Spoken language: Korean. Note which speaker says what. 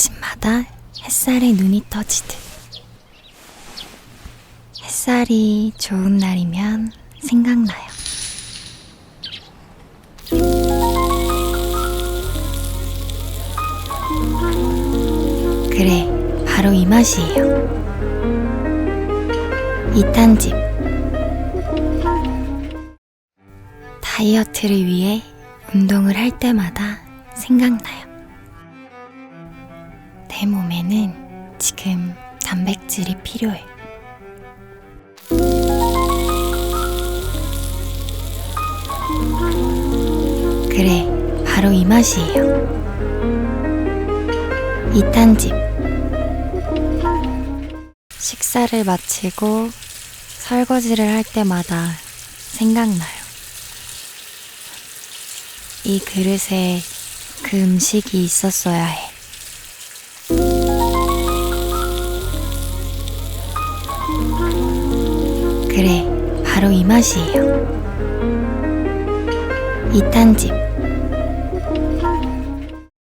Speaker 1: 아침마다 햇살에 눈이 떠지듯 햇살이 좋은 날이면 생각나요. 그래, 바로 이 맛이에요. 이딴 집. 다이어트를 위해 운동을 할 때마다 생각나요. 내 몸에는 지금 단백질이 필요해. 그래, 바로 이 맛이에요. 이딴 집. 식사를 마치고 설거지를 할 때마다 생각나요. 이 그릇에 그 음식이 있었어야 해. 그래, 바로 이 맛이에요. 이딴 집.